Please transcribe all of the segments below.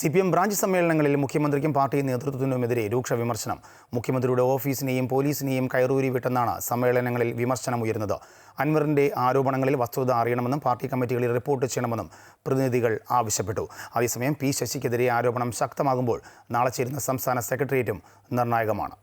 C P M branch സമ്മേളനങ്ങളിൽ മുഖ്യമന്ത്രിക്കും party നേതൃത്വത്തിനുമെതിരെ രൂക്ഷ വിമർശനം. മുഖ്യമന്ത്രിയുടെ ഓഫീസിനെയും പോലീസിനെയും കയറൂരി വിട്ടെന്നാണ് സമ്മേളനങ്ങളിൽ വിമർശനം ഉയരുന്നത്. അൻവറിന്റെ ആരോപണങ്ങളിൽ വസ്തുത അറിയണമെന്നും പാർട്ടി കമ്മിറ്റികളിൽ റിപ്പോർട്ട് ചെയ്യണമെന്നും പ്രതിനിധികൾ ആവശ്യപ്പെട്ടു. അതേസമയം പി ശശിക്കെതിരെ ആരോപണം ശക്തമാകുമ്പോൾ നാളെ ചേരുന്ന സംസ്ഥാന സെക്രട്ടേറിയറ്റും നിർണായകമാണ്.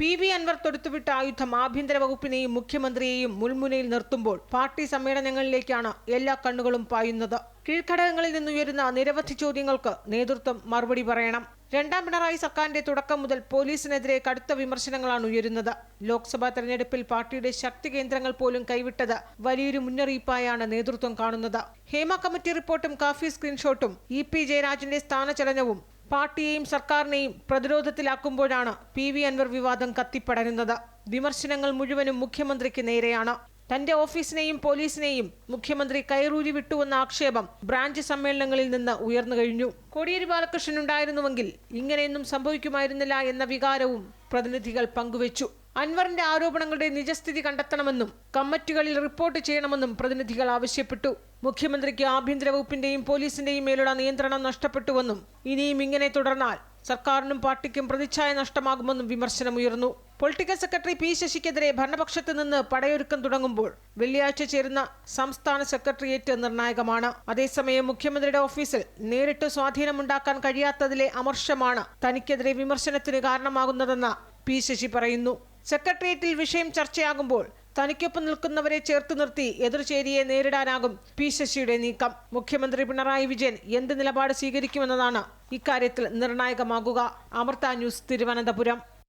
പി വി അൻവർ തൊടുത്തുവിട്ട ആയുധം ആഭ്യന്തര വകുപ്പിനെയും മുഖ്യമന്ത്രിയെയും മുൾമുനയിൽ നിർത്തുമ്പോൾ പാർട്ടി സമ്മേളനങ്ങളിലേക്കാണ് എല്ലാ കണ്ണുകളും പായുന്നത്. കീഴ്ഘടകങ്ങളിൽ നിന്നുയരുന്ന നിരവധി ചോദ്യങ്ങൾക്ക് നേതൃത്വം മറുപടി പറയണം. രണ്ടാം പിണറായി സർക്കാരിന്റെ തുടക്കം മുതൽ പോലീസിനെതിരെ കടുത്ത വിമർശനങ്ങളാണ് ഉയരുന്നത്. ലോക്സഭാ തെരഞ്ഞെടുപ്പിൽ പാർട്ടിയുടെ ശക്തി കേന്ദ്രങ്ങൾ പോലും കൈവിട്ടത് വലിയൊരു മുന്നറിയിപ്പായാണ് നേതൃത്വം കാണുന്നത്. ഹേമ കമ്മിറ്റി റിപ്പോർട്ടും കാഫി സ്ക്രീൻഷോട്ടും ഇ പി ജയരാജന്റെ സ്ഥാനചലനവും പാർട്ടിയെയും സർക്കാരിനെയും പ്രതിരോധത്തിലാക്കുമ്പോഴാണ് പി വി അൻവർ വിവാദം കത്തിപ്പടരുന്നത്. വിമർശനങ്ങൾ മുഴുവനും മുഖ്യമന്ത്രിക്ക് നേരെയാണ്. തന്റെ ഓഫീസിനെയും പോലീസിനെയും മുഖ്യമന്ത്രി കയറൂരി വിട്ടുവെന്ന ആക്ഷേപം ബ്രാഞ്ച് സമ്മേളനങ്ങളിൽ നിന്ന് ഉയർന്നു കഴിഞ്ഞു. കോടിയേരി ബാലകൃഷ്ണൻ ഉണ്ടായിരുന്നുവെങ്കിൽ ഇങ്ങനെയൊന്നും സംഭവിക്കുമായിരുന്നില്ല എന്ന വികാരവും പ്രതിനിധികൾ പങ്കുവച്ചു. അൻവറിന്റെ ആരോപണങ്ങളുടെ നിജസ്ഥിതി കണ്ടെത്തണമെന്നും കമ്മിറ്റികളിൽ റിപ്പോർട്ട് ചെയ്യണമെന്നും പ്രതിനിധികൾ ആവശ്യപ്പെട്ടു. മുഖ്യമന്ത്രിക്ക് ആഭ്യന്തര വകുപ്പിന്റെയും പോലീസിന്റെയും മേലുള്ള നിയന്ത്രണം നഷ്ടപ്പെട്ടുവെന്നും ഇനിയും ഇങ്ങനെ തുടർന്നാൽ സർക്കാരിനും പാർട്ടിക്കും പ്രതിച്ഛായ നഷ്ടമാകുമെന്നും വിമർശനമുയർന്നു. പൊളിറ്റിക്കൽ സെക്രട്ടറി പി ശശിക്കെതിരെ ഭരണപക്ഷത്ത് നിന്ന് പടയൊരുക്കം തുടങ്ങുമ്പോൾ വെള്ളിയാഴ്ച ചേരുന്ന സംസ്ഥാന സെക്രട്ടേറിയറ്റ് നിർണായകമാണ്. അതേസമയം മുഖ്യമന്ത്രിയുടെ ഓഫീസിൽ നേരിട്ട് സ്വാധീനമുണ്ടാക്കാൻ കഴിയാത്തതിലെ അമർഷമാണ് തനിക്കെതിരെ വിമർശനത്തിന് കാരണമാകുന്നതെന്ന് പി ശശി പറയുന്നു. സെക്രട്ടേറിയറ്റിൽ വിഷയം ചർച്ചയാകുമ്പോൾ തനിക്കൊപ്പം നിൽക്കുന്നവരെ ചേർത്ത് നിർത്തി എതിർചേരിയെ നേരിടാനാകും പി ശശിയുടെ നീക്കം. മുഖ്യമന്ത്രി പിണറായി വിജയൻ എന്ത് നിലപാട് സ്വീകരിക്കുമെന്നതാണ് ഇക്കാര്യത്തിൽ നിർണായകമാകുക. അമൃത ന്യൂസ് തിരുവനന്തപുരം.